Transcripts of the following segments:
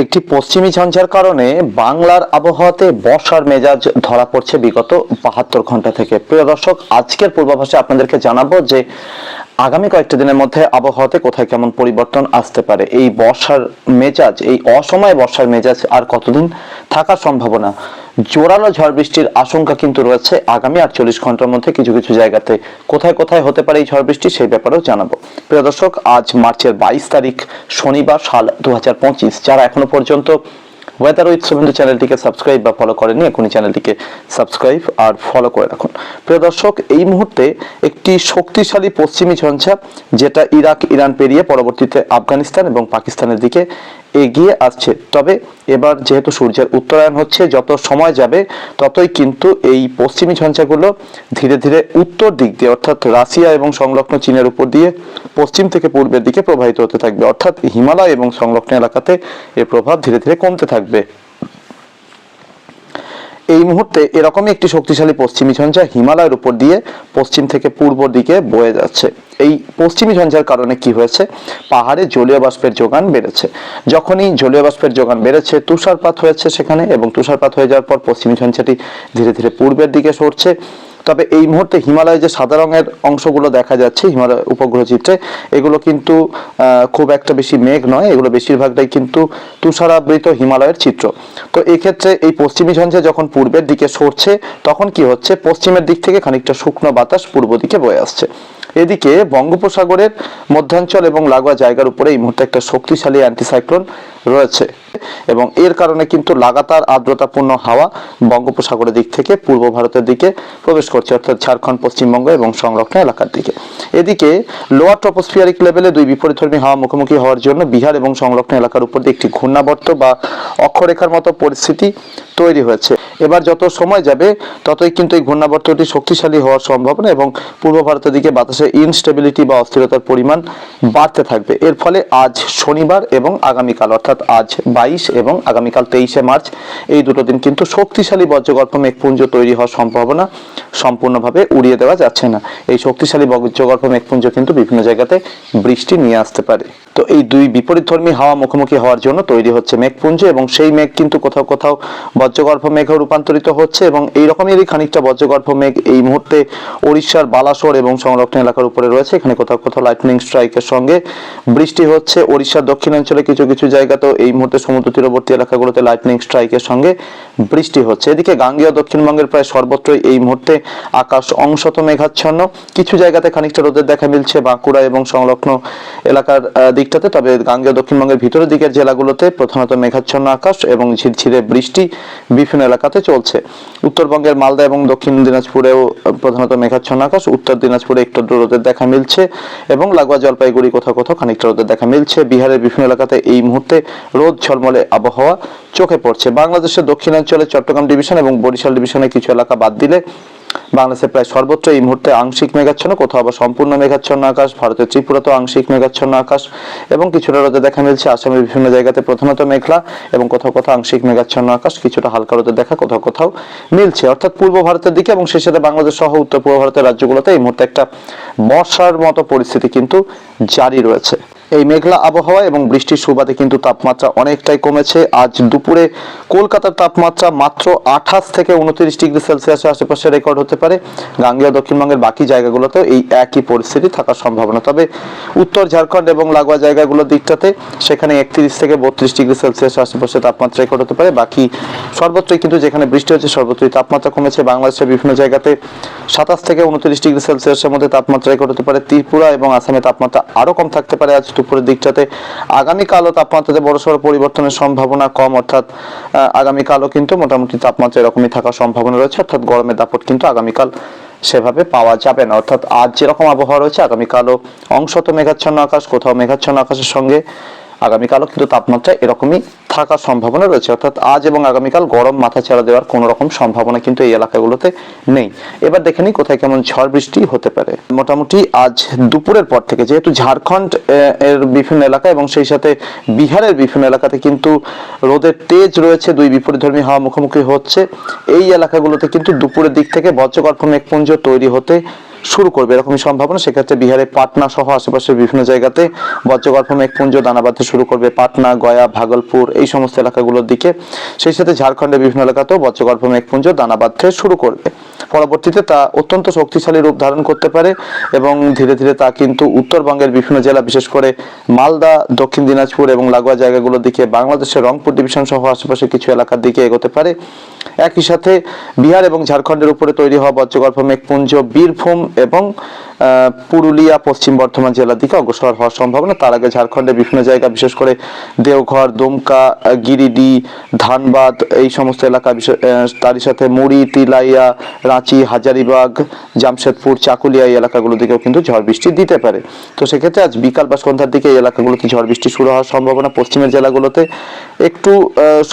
একটি পশ্চিমী ঝঞ্ঝার কারণে বাংলার আবহাওয়াতে বর্ষার মেজাজ ধরা পড়ছে বিগত বাহাত্তর ঘণ্টা থেকে। প্রিয় দর্শক, আজকের পূর্বাভাসে আপনাদেরকে জানাব যে আগামী কয়েকটা দিনের মধ্যে আবহাওয়াতে কোথায় কেমন পরিবর্তন আসতে পারে। এই বর্ষার মেজাজ, এই অসময়ে বর্ষার মেজাজ আর কতদিন থাকার সম্ভাবনা জোরালো ঝড় বৃষ্টির আশঙ্কা কিন্তু রয়েছে। আগামী আটচল্লিশ ঘণ্টার মধ্যে কিছু কিছু জায়গাতে কোথায় কোথায় হতে পারে এই ঝড় বৃষ্টি সেই ব্যাপারেও জানাব। প্রিয় দর্শক, আজ মার্চের বাইশ তারিখ, শনিবার সাল দু যারা এখনও পর্যন্ত ওয়েদার উইথ শুভেন্দু চ্যানেলটিকে সাবস্ক্রাইব বা ফলো করেনি এখনই চ্যানেলটিকে সাবস্ক্রাইব আর ফলো করে রাখুন। প্রিয় দর্শক, এই মুহূর্তে একটি শক্তিশালী পশ্চিমী ঝঞ্ঝা, যেটা ইরাক ইরান পেরিয়ে পরবর্তীতে আফগানিস্তান এবং পাকিস্তানের দিকে এগিয়ে আসছে। তবে এবার যেহেতু সূর্যের উত্তরায়ণ হচ্ছে, যত সময় যাবে ততই কিন্তু এই পশ্চিমী ঝঞ্ঝাগুলো ধীরে ধীরে উত্তর দিক দিয়ে, অর্থাৎ রাশিয়া এবং সংলগ্ন চীনের উপর দিয়ে পশ্চিম থেকে পূর্বের দিকে প্রবাহিত হতে থাকবে। অর্থাৎ হিমালয় এবং সংলগ্ন এলাকাতে এর প্রভাব ধীরে ধীরে কমতে থাকবে। এই মুহূর্তে এরকমই একটি শক্তিশালী পশ্চিমী ঝঞ্ঝা হিমালয়ের উপর দিয়ে পশ্চিম থেকে পূর্ব দিকে বয়ে যাচ্ছে। এই পশ্চিমী ঝঞ্ঝার কারণে কি হয়েছে? পাহাড়ে জলীয় বাষ্পের যোগান বেড়েছে। যখনই জলীয় বাষ্পের যোগান বেড়েছে, তুষারপাত হয়েছে সেখানে এবং তুষারপাত হয়ে যাওয়ার পর পশ্চিমী ঝঞ্ঝাটি ধীরে ধীরে পূর্বের দিকে সরছে। তবে এই মুহূর্তে হিমালয়ে যে সাদা রঙের অংশগুলো দেখা যাচ্ছে, হিমালয় উপগ্রহ চিত্রে, এগুলো কিন্তু খুব একটা বেশি মেঘ নয়, এগুলো বেশিরভাগটাই কিন্তু তুষারাবৃত হিমালয়ের চিত্র। তো এক্ষেত্রে এই পশ্চিমী ঝঞ্ঝা যখন পূর্বের দিকে সরছে, তখন কি হচ্ছে? পশ্চিমের দিক থেকে খানিকটা শুকনো বাতাস পূর্ব দিকে বয়ে আসছে। এদিকে বঙ্গোপসাগরের মধ্যাঞ্চল এবং লাগোয়া জায়গার উপরে এই মুহূর্তে একটা শক্তিশালী অ্যান্টিসাইক্লোন রয়েছে। এবং এর কারণে কিন্তু লাগাতার আর্দ্রতাপূর্ণ হাওয়া বঙ্গোপসাগরের দিক থেকে পূর্ব ভারতের দিকে প্রবেশ করছে, অর্থাৎ ঝাড়খণ্ড, পশ্চিমবঙ্গ এবং সংরক্ষণ এলাকার দিকে। এদিকে লোয়ার ট্রপোস্ফিয়ারিক লেভেলে দুই বিপরীতধর্মী হাওয়া মুখোমুখি হওয়ার জন্য বিহার এবং সংলগ্ন এলাকার উপর দিয়ে একটি ঘূর্ণাবর্ত বা অক্ষরেখার মতো পরিস্থিতি তৈরি হয়েছে। এবার যত সময় যাবে, ততই কিন্তু এই ঘূর্ণাবর্তটি শক্তিশালী হওয়ার সম্ভাবনা এবং পূর্ব ভারতের দিকে বাতাসে ইনস্টেবিলিটি বা অস্থিরতার পরিমাণ বাড়তে থাকবে। এর ফলে আজ শনিবার এবং আগামীকাল, অর্থাৎ আজ বাইশ এবং আগামীকাল তেইশে মার্চ, এই দুটো দিন কিন্তু শক্তিশালী বজ্রগর্ভ মেঘপুঞ্জ তৈরি হওয়ার সম্ভাবনা সম্পূর্ণভাবে উড়িয়ে দেওয়া যাচ্ছে না। এই শক্তিশালী বজ্রগর্ভ মেঘপুঞ্জ কিন্তু বিভিন্ন জায়গাতে বৃষ্টি নিয়ে আসতে পারে। তো এই দুই বিপরীতধর্মী হাওয়া মুখোমুখি হওয়ার জন্য তৈরি হচ্ছে মেঘপুঞ্জ এবং সেই মেঘ কিন্তু কোথাও কোথাও বজ্রগর্ভ মেঘে রূপান্তরিত হচ্ছে এবং এই রকমেরই খানিকটা বজ্রগর্ভ মেঘ এই মুহূর্তে ওড়িশার বালাসোর এবং সংলগ্ন এলাকার উপরে রয়েছে। এখানে কোথাও কোথাও লাইটনিং স্ট্রাইকের সঙ্গে বৃষ্টি হচ্ছে। ওড়িশার দক্ষিণাঞ্চলে কিছু কিছু জায়গাতেও এই মুহূর্তে সমুদ্র তীরবর্তী এলাকাগুলোতে লাইটনিং স্ট্রাইকের সঙ্গে বৃষ্টি হচ্ছে। এদিকে গাঙ্গেয় দক্ষিণবঙ্গের প্রায় সর্বত্রই এই মুহূর্তে আকাশ অংশত মেঘাচ্ছন্ন। কিছু জায়গাতে খানিকটা রোদের দেখা মিলছে বাঁকুড়া এবং সংলগ্ন এলাকার দিকটাতে। তবে গাঙ্গেয় দক্ষিণবঙ্গের ভিতরের দিকের জেলাগুলোতে প্রধানত মেঘাচ্ছন্ন আকাশ এবং ঝিরঝিরে বৃষ্টি বিভিন্ন এলাকাতে চলছে। উত্তরবঙ্গের মালদা এবং দক্ষিণ দিনাজপুরেও প্রধানত মেঘাচ্ছন্ন আকাশ। উত্তর দিনাজপুরে একটু রোদের দেখা মিলছে এবং লাগোয়া জলপাইগুড়ি কোথাও কোথাও খানিকটা রোদের দেখা মিলছে। বিহারের বিভিন্ন এলাকাতে এই মুহূর্তে রোদ ঝলমলে আবহাওয়া চোখে পড়ছে। বাংলাদেশের দক্ষিণাঞ্চলে চট্টগ্রাম ডিভিশন এবং বরিশাল ডিভিশনের কিছু এলাকা বাদ দিলে বাংলাদেশের প্রায় সর্বত্র এই মুহূর্তে আংশিক মেঘাচ্ছন্ন, কোথাও আবার সম্পূর্ণ মেঘাচ্ছন্ন আকাশ, ভারতের ত্রিপুরাতেও আংশিক মেঘাচ্ছন্ন আকাশ এবং কিছুটা রোদে দেখা মিলছে। আসামের বিভিন্ন জায়গাতে প্রধানত মেঘলা এবং কোথাও কোথাও আংশিক মেঘাচ্ছন্ন আকাশ, কিছুটা হালকা রোদে দেখা, কোথাও কোথাও মিলছে। অর্থাৎ পূর্ব ভারতের দিকে এবং সেই সাথে বাংলাদেশ সহ উত্তর পূর্ব ভারতের রাজ্যগুলোতে এই মুহূর্তে একটা বর্ষার মতো পরিস্থিতি কিন্তু জারি রয়েছে। এই মেঘলা আবহাওয়া এবং বৃষ্টির সুবাদে কিন্তু তাপমাত্রা অনেকটাই কমেছে। আজ দুপুরে কলকাতার তাপমাত্রা মাত্র আঠাশ থেকে উনত্রিশ ডিগ্রি সেলসিয়াসের আশেপাশে রেকর্ড হতে পারে। গাঙ্গেয় দক্ষিণবঙ্গের বাকি জায়গাগুলোতেও এই একই পরিস্থিতি থাকার সম্ভাবনা। তবে উত্তর ঝাড়খণ্ড এবং লাগোয়া জায়গাগুলোর দিকটাতে সেখানে একত্রিশ থেকে বত্রিশ ডিগ্রি সেলসিয়াসের আশেপাশে তাপমাত্রা রেকর্ড হতে পারে। বাকি সর্বত্রই কিন্তু যেখানে বৃষ্টি হচ্ছে সর্বত্রই তাপমাত্রা কমেছে। বাংলাদেশের বিভিন্ন জায়গাতে সাতাশ থেকে উনত্রিশ ডিগ্রি সেলসিয়াসের মধ্যে তাপমাত্রা রেকর্ড হতে পারে। ত্রিপুরা এবং আসামে তাপমাত্রা আরও কম থাকতে পারে আজ দুপুরের দিকটাতে। আগামীকালও তাপমাত্রাতে বড়সড় পরিবর্তনের সম্ভাবনা কম, অর্থাৎ আগামীকালও কিন্তু মোটামুটি তাপমাত্রা এরকমই থাকার সম্ভাবনা রয়েছে, অর্থাৎ গরমের দাপট কিন্তু আগামীকাল সেভাবে পাওয়া যাবে না। অর্থাৎ আজ যেরকম আবহাওয়া রয়েছে, আগামীকালও অংশত মেঘাচ্ছন্ন আকাশ, কোথাও মেঘাচ্ছন্ন আকাশের সঙ্গে আগামীকালও কিন্তু তাপমাত্রা এরকমই থাকার সম্ভাবনা রয়েছে। অর্থাৎ আজ এবং আগামীকাল গরম মাথা ছেড়ে দেওয়ার কোনো রকম সম্ভাবনা কিন্তু এই এলাকাগুলোতে নেই। এবার দেখে নিই কোথায় কেমন ঝড় বৃষ্টি হতে পারে। মোটামুটি আজ দুপুরের পর থেকে যেহেতু ঝাড়খণ্ড এর বিভিন্ন এলাকা এবং সেই সাথে বিহারের বিভিন্ন এলাকাতে কিন্তু রোদের তেজ রয়েছে, দুই বিপরীতধর্মী হাওয়া মুখোমুখি হচ্ছে। এই এলাকাগুলোতে কিন্তু দুপুরের দিক থেকে বজ্রগর্ভ মেঘপুঞ্জ তৈরি হতে শুরু করবে, এরকমই সম্ভাবনা। সেক্ষেত্রে বিহারে পাটনা সহ আশেপাশের বিভিন্ন জায়গাতে বজ্রগর্ভ মেঘপুঞ্জ দানা বাঁধতে শুরু করবে পাটনা, গয়া, ভাগলপুর, এই সমস্ত এলাকাগুলোর দিকে। সেই সাথে ঝাড়খণ্ডের বিভিন্ন এলাকাতেও বজ্রগর্ভ মেঘপুঞ্জ দানা বাঁধতে শুরু করবে। পরবর্তীতে তা অত্যন্ত শক্তিশালী রূপ ধারণ করতে পারে এবং ধীরে ধীরে তা কিন্তু উত্তরবঙ্গের বিভিন্ন জেলা, বিশেষ করে মালদা, দক্ষিণ দিনাজপুর এবং লাগোয়া জায়গাগুলোর দিকে, বাংলাদেশের রংপুর ডিভিশন সহ আশেপাশে কিছু এলাকার দিকে এগোতে পারে। একই সাথে বিহার এবং ঝাড়খণ্ডের উপরে তৈরি হওয়া বজ্রগল্প মেঘপুঞ্জ বীরভূম এবং পুরুলিয়া, পশ্চিম বর্ধমান জেলার দিকে অগ্রসর হওয়ার সম্ভাবনা। তার আগে ঝাড়খণ্ডের বিভিন্ন জায়গা, বিশেষ করে দেওঘর, দুমকা, গিরিডি, ধানবাদ, এই সমস্ত এলাকা তারই সাথে মুড়ি, তিলাইয়া, রাঁচি, হাজারিবাগ, জামশেদপুর, চাকুলিয়া এই এলাকাগুলো দিকেও কিন্তু ঝড় বৃষ্টি দিতে পারে। তো সেক্ষেত্রে আজ বিকাল বা সন্ধ্যার দিকে এই এলাকাগুলোতে ঝড় বৃষ্টি শুরু হওয়ার সম্ভাবনা পশ্চিমের জেলাগুলোতে? একটু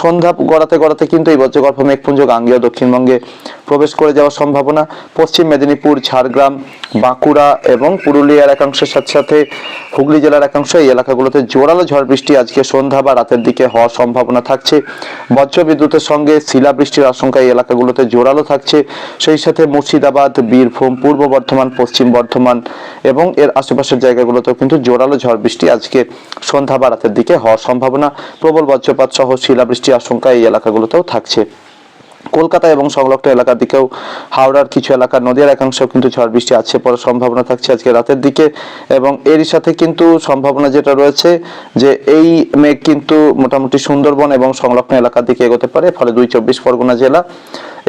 সন্ধ্যা গড়াতে গড়াতে কিন্তু এই বজ্রগর্ভ মেঘপুঞ্জ, গাঙ্গেয়, দক্ষিণবঙ্গে প্রবেশ করে যাওয়ার সম্ভাবনা পশ্চিম মেদিনীপুর, ঝাড়গ্রাম, বাঁকুড়া এবং পুরুলিয়ার একাংশের সাথে সাথে হুগলি জেলার একাংশ এই এলাকাগুলোতে জোরালো ঝড় বৃষ্টি আজকে সন্ধ্যা বা রাতের দিকে হওয়ার সম্ভাবনা থাকছে। বজ্রবিদ্যুতের সঙ্গে শিলা বৃষ্টির আশঙ্কা এই এলাকাগুলোতে জোরালো থাকছে। সেই সাথে মুর্শিদাবাদ, বীরভূম, পূর্ব বর্ধমান, পশ্চিম বর্ধমান এবং এর আশেপাশের জায়গাগুলোতেও কিন্তু জোরালো ঝড় বৃষ্টি আজকে সন্ধ্যা বা রাতের দিকে হওয়ার সম্ভাবনা। প্রবল বজ্রপাত সহ শিলাবৃষ্টির আশঙ্কা এই এলাকাগুলোতেও থাকছে। কলকাতা এবং সংলগ্ন এলাকার দিকেও হাওড়ার কিছু এলাকা নদীর একাংশ কিন্তু ঝড় বৃষ্টি আছে পড়ার সম্ভাবনা থাকছে আজকে রাতের দিকে। এবং এরই সাথে কিন্তু সম্ভাবনা যেটা রয়েছে যে এই মেঘ কিন্তু মোটামুটি সুন্দরবন এবং সংলগ্ন এলাকার দিকে এগোতে পারে, ফলে দুই চব্বিশ পরগনা জেলা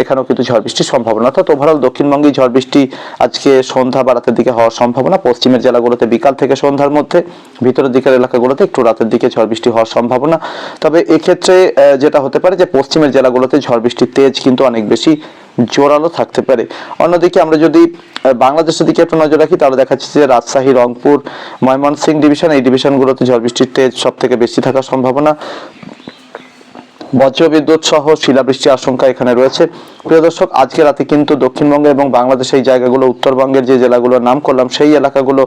এখানেও কিন্তু ঝড় বৃষ্টির সম্ভাবনা। অর্থাৎ ওভারঅল দক্ষিণবঙ্গে ঝড় বৃষ্টি আজকে সন্ধ্যা বা রাতের দিকে হওয়ার সম্ভাবনা, পশ্চিমের জেলাগুলোতে বিকাল থেকে সন্ধ্যার মধ্যে, ভিতরের দিকের এলাকাগুলোতে একটু রাতের দিকে ঝড় বৃষ্টি হওয়ার সম্ভাবনা। তবে এক্ষেত্রে যেটা হতে পারে যে পশ্চিমের জেলাগুলোতে ঝড় বৃষ্টির তেজ কিন্তু অনেক বেশি জোরালো থাকতে পারে। অন্যদিকে আমরা যদি বাংলাদেশের দিকে একটু নজর রাখি, তাহলে দেখা যাচ্ছে যে রাজশাহী, রংপুর, ময়মনসিংহ ডিভিশন, এই ডিভিশনগুলোতে ঝড় বৃষ্টির তেজ সব থেকে বেশি থাকার সম্ভাবনা। বজ্রবিদ্যুৎ সহ শিলাবৃষ্টির আশঙ্কা এখানে রয়েছে। প্রিয় দর্শক, আজকে রাতে কিন্তু দক্ষিণবঙ্গে এবং বাংলাদেশের এই জায়গাগুলো, উত্তরবঙ্গের যে জেলাগুলোর নাম করলাম, সেই এলাকাগুলো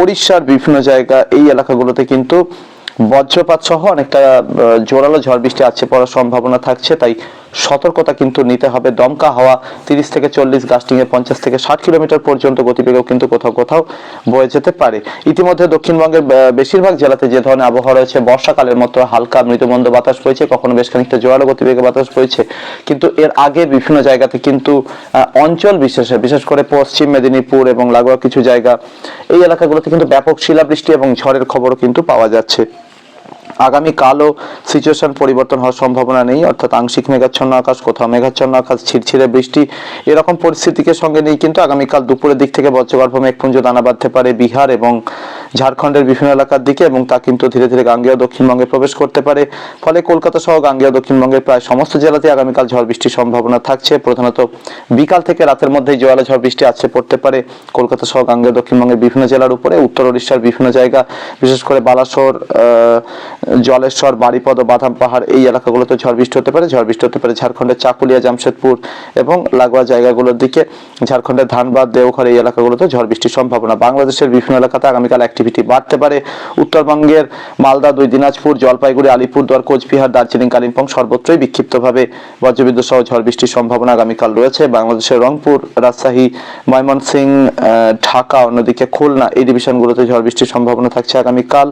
উড়িষ্যার বিভিন্ন জায়গা, এই এলাকাগুলোতে কিন্তু বজ্রপাত সহ অনেকটা জোরালো ঝড় বৃষ্টি আছে পড়ার সম্ভাবনা থাকছে। তাই সতর্কতা কিন্তু নিতে হবে। দমকা হাওয়া তিরিশ থেকে চল্লিশ গাস্টিং এ পঞ্চাশ থেকে ষাট কিলোমিটার পর্যন্ত গতিবেগেও কিন্তু কোথাও কোথাও বয়ে যেতে পারে। ইতিমধ্যে দক্ষিণবঙ্গের বেশিরভাগ জেলাতে যে ধরনের আবহাওয়া রয়েছে, বর্ষাকালের মতো হালকা মৃদুমন্দ বাতাস বইছে, কখনো বেশ খানিকটা জোরালো গতিবেগে বাতাস বইছে। কিন্তু এর আগে বিভিন্ন জায়গাতে কিন্তু অঞ্চল বিশেষে, বিশেষ করে পশ্চিম মেদিনীপুর এবং লাগোয়া কিছু জায়গা, এই এলাকাগুলোতে কিন্তু ব্যাপক শিলাবৃষ্টি এবং ঝড়ের খবরও কিন্তু পাওয়া যাচ্ছে। আগামী কালও সিচুয়েশন পরিবর্তন হওয়ার সম্ভাবনা নেই, অর্থাৎ আংশিক মেঘাচ্ছন্ন আকাশ, কোথাও মেঘাচ্ছন্ন আকাশ ছিড়ছিড়ে বৃষ্টি, এরকম পরিস্থিতিকে সঙ্গে নিয়ে কিন্তু আগামীকাল দুপুরের দিক থেকে বজ্রগর্ভ মেঘপুঞ্জ দানা বাঁধতে পারে বিহার এবং ঝাড়খণ্ডের বিভিন্ন এলাকার দিকে এবং তা কিন্তু ধীরে ধীরে গাঙ্গেয় দক্ষিণবঙ্গে প্রবেশ করতে পারে। ফলে কলকাতা সহ গাঙ্গেয় দক্ষিণবঙ্গের প্রায় সমস্ত জেলাতে আগামীকাল ঝড় বৃষ্টির সম্ভাবনা থাকছে। প্রধানত বিকাল থেকে রাতের মধ্যেই জোয়ালা ঝড় বৃষ্টি আছে পড়তে পারে। কলকাতা সহ গাঙ্গেয় দক্ষিণবঙ্গের বিভিন্ন জেলার উপরে, উত্তর উড়িষ্যার বিভিন্ন জায়গা, বিশেষ করে বালাসোর জলেশ্বর বাড়িপদ বাদাম পাহাড় এই এলাকাগুলোতে ঝড় বৃষ্টি হতে পারে। ঝড় বৃষ্টি হতে পারে ঝাড়খণ্ডের চাকুলিয়া জামশেদপুর এবং লাগোয়া জায়গাগুলোর দিকে। ঝাড়খণ্ডের ধানবাদ দেওঘর এই এলাকাগুলোতে ঝড় বৃষ্টির সম্ভাবনা। বাংলাদেশের বিভিন্ন এলাকাতে আগামীকাল অ্যাক্টিভিটি বাড়তে পারে। উত্তরবঙ্গের মালদা দুই দিনাজপুর জলপাইগুড়ি আলিপুরদুয়ার কোচবিহার দার্জিলিং কালিম্পং সর্বত্রই বিক্ষিপ্তভাবে বজ্রবিদ্যুৎ সহ ঝড় বৃষ্টির সম্ভাবনা আগামীকাল রয়েছে। বাংলাদেশের রংপুর রাজশাহী ময়মনসিংহ আহ, ঢাকা অন্যদিকে খুলনা এই ডিভিশনগুলোতে ঝড় বৃষ্টির সম্ভাবনা থাকছে আগামীকাল।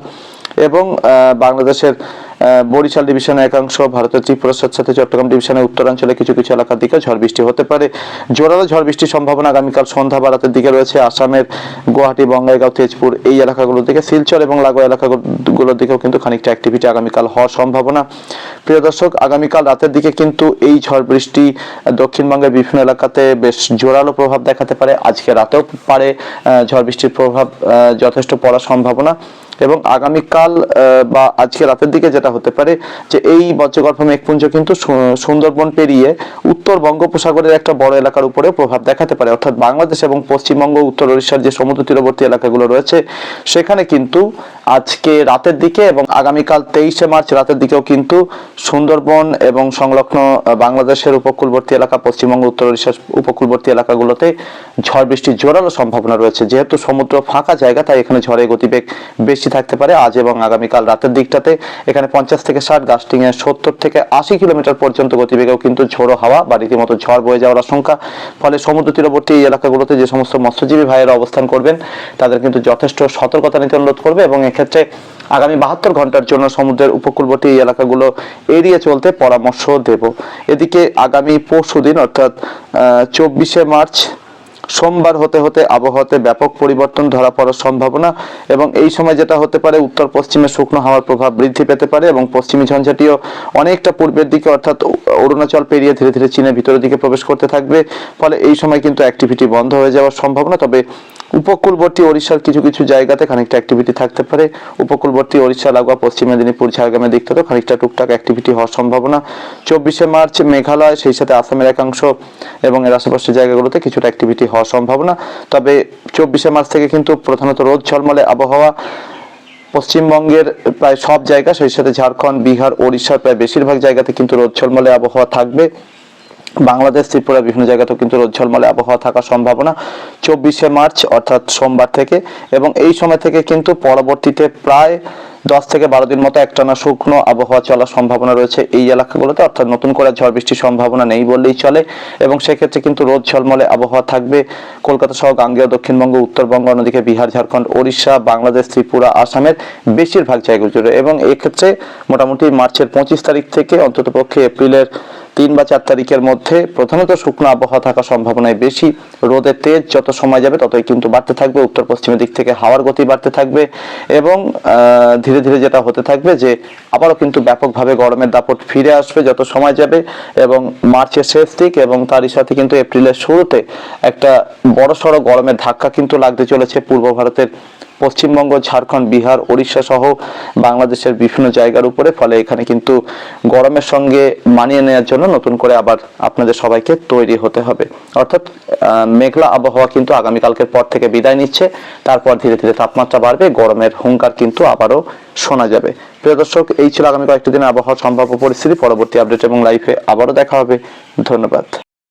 এবং বাংলাদেশের বরিশাল ডিভিশনের একাংশ, ভারতের ত্রিপুরার সাথে সাথে চট্টগ্রাম ডিভিশনের উত্তরাঞ্চলে কিছু কিছু এলাকার দিকে ঝড় বৃষ্টি হতে পারে। জোরালো ঝড় বৃষ্টির সম্ভাবনা আগামীকাল সন্ধ্যা বা রাতের দিকে রয়েছে। আসামের গুয়াহাটি, বঙ্গাইগাঁও, তেজপুর এই এলাকাগুলোর দিকে, শিলচর এবং লাগোয়া এলাকাগুলোর দিকেও কিন্তু খানিকটা অ্যাক্টিভিটি আগামীকাল হওয়ার সম্ভাবনা। প্রিয় দর্শক, আগামীকাল রাতের দিকে কিন্তু এই ঝড় বৃষ্টি দক্ষিণবঙ্গের বিভিন্ন এলাকাতে বেশ জোরালো প্রভাব দেখাতে পারে। আজকে রাতেও পারে ঝড় বৃষ্টির প্রভাব যথেষ্ট পড়ার সম্ভাবনা। এবং আগামীকাল বা আজকে রাতের দিকে যেটা হতে পারে, যে এই বজ্রগর্ভ মেঘপুঞ্জ কিন্তু সুন্দরবন পেরিয়ে উত্তর বঙ্গোপসাগরের একটা বড় এলাকার উপরে প্রভাব দেখাতে পারে। অর্থাৎ বাংলাদেশ এবং পশ্চিমবঙ্গ, উত্তর উড়িষ্যার যে সমুদ্র তীরবর্তী এলাকাগুলো রয়েছে, সেখানে কিন্তু আজকে রাতের দিকে এবং আগামীকাল তেইশে মার্চ রাতের দিকেও কিন্তু সুন্দরবন এবং সংলগ্ন বাংলাদেশের উপকূলবর্তী এলাকা, পশ্চিমবঙ্গ, উত্তর উড়িষ্যার উপকূলবর্তী এলাকাগুলোতে ঝড় বৃষ্টির জোরালো সম্ভাবনা রয়েছে। যেহেতু সমুদ্র ফাঁকা জায়গা, তাই এখানে ঝড়ের গতিবেগ বেশি থাকতে পারে। আজ এবং আগামীকাল রাতের দিকটাতে এখানে পঞ্চাশ থেকে ষাট গাস্টিং এ সত্তর থেকে আশি কিলোমিটার পর্যন্ত গতিবেগেও কিন্তু ঝোড়ো হাওয়া বা রীতিমতো ঝড় বয়ে যাওয়ার আশঙ্কা। ফলে সমুদ্র তীরবর্তী এলাকাগুলোতে যে সমস্ত মৎস্যজীবী ভাইয়েরা অবস্থান করবেন, তাদের কিন্তু যথেষ্ট সতর্কতা নিতে অনুরোধ করবে এবং এক্ষেত্রে আগামী বাহাত্তর ঘণ্টার জন্য সমুদ্রের উপকূলবর্তী এলাকাগুলো এড়িয়ে চলতে পরামর্শ দেব। এদিকে আগামী পরশু দিন, অর্থাৎ চব্বিশে মার্চ, সোমবার হতে হতে আবহাওয়াতে ব্যাপক পরিবর্তন ধরা পড়ার সম্ভাবনা এবং এই সময় যেটা হতে পারে, উত্তর পশ্চিমে শুকনো হাওয়ার প্রভাব বৃদ্ধি পেতে পারে এবং পশ্চিমী ঝঞ্ঝাটিও অনেকটা পূর্বের দিকে, অর্থাৎ, অরুণাচল পেরিয়ে ধীরে ধীরে চীনের ভিতরের দিকে প্রবেশ করতে থাকবে। ফলে এই সময় কিন্তু অ্যাক্টিভিটি বন্ধ হয়ে যাওয়ার সম্ভাবনা, তবে উপকূলবর্তী ওড়িশার কিছু কিছু জায়গাতে খানিকটা অ্যাক্টিভিটি থাকতে পারে। উপকূলবর্তী ওড়িশা, লাগোয়া, পশ্চিম মেদিনীপুর, ঝাড়গ্রামের দিক থেকেও খানিকটা টুকটাক অ্যাক্টিভিটি হওয়ার সম্ভাবনা। চব্বিশে মার্চ মেঘালয়, সেই সাথে আসামের একাংশ এবং এর আশেপাশের জায়গাগুলোতে কিছুটা অ্যাক্টিভিটি হওয়ার সম্ভাবনা। তবে চব্বিশে মার্চ থেকে কিন্তু প্রধানত রোদ, ঝলমলে আবহাওয়া। পশ্চিমবঙ্গের প্রায় সব জায়গা, সেই সাথে ঝাড়খণ্ড, বিহার, ওড়িশার প্রায় বেশিরভাগ জায়গাতে কিন্তু রোদ, ঝলমলে আবহাওয়া থাকবে। বাংলাদেশ, ত্রিপুরা বিভিন্ন জায়গাতেও কিন্তু রোদ ঝলমলে, আবহাওয়া থাকার সম্ভাবনা। চব্বিশে মার্চ, অর্থাৎ সোমবার থেকে। এবং এই সময় থেকে কিন্তু পরবর্তীতে প্রায় দশ থেকে বারো দিন মতো একটানা শুকনো আবহাওয়া চলার সম্ভাবনা রয়েছে এই এলাকাগুলোতে। অর্থাৎ নতুন করে ঝড় বৃষ্টির সম্ভাবনা নেই বললেই চলে। এবং সেক্ষেত্রে কিন্তু রোদ ঝলমলে, আবহাওয়া থাকবে কলকাতা সহ গাঙ্গেয়, দক্ষিণবঙ্গ, উত্তরবঙ্গ, অন্যদিকে বিহার, ঝাড়খণ্ড, ওড়িশা, বাংলাদেশ, ত্রিপুরা, আসামের বেশিরভাগ জায়গা জুড়ে। এবং এক্ষেত্রে মোটামুটি মার্চের পঁচিশ তারিখ থেকে অন্ততপক্ষে এপ্রিলের তিন বা চার তারিখের মধ্যে প্রধানত শুকনো আবহাওয়া থাকার সম্ভাবনায় বেশি। রোদের তেজ যত সময় যাবে ততই কিন্তু বাড়তে থাকবে, উত্তর পশ্চিমের দিক থেকে হাওয়ার গতি বাড়তে থাকবে এবং ধীরে ধীরে যেটা হতে থাকবে যে আবারও কিন্তু ব্যাপকভাবে গরমের দাপট ফিরে আসবে যত সময় যাবে এবং মার্চের শেষ দিক এবং তারই সাথে কিন্তু এপ্রিলের শুরুতে একটা বড়সড় গরমের ধাক্কা কিন্তু লাগতে চলেছে পূর্ব ভারতের পশ্চিমবঙ্গ, ঝাড়খণ্ড, বিহার, ওড়িশা সহ বাংলাদেশের বিভিন্ন জায়গার উপরে। ফলে এখানে কিন্তু গরমের সঙ্গে মানিয়ে নেওয়ার জন্য নতুন করে আবার আপনাদের সবাইকে তৈরি হতে হবে। অর্থাৎ মেঘলা আবহাওয়া কিন্তু আগামীকালকের পর থেকে বিদায় নিচ্ছে। তারপর ধীরে ধীরে তাপমাত্রা বাড়বে, গরমের হুঙ্কার কিন্তু আবারও শোনা যাবে। প্রিয় দর্শক, এই ছিল আগামী কয়েকটি দিনের আবহাওয়ার সম্ভাব্য পরিস্থিতি। পরবর্তী আপডেট এবং লাইফে আবারও দেখা হবে। ধন্যবাদ।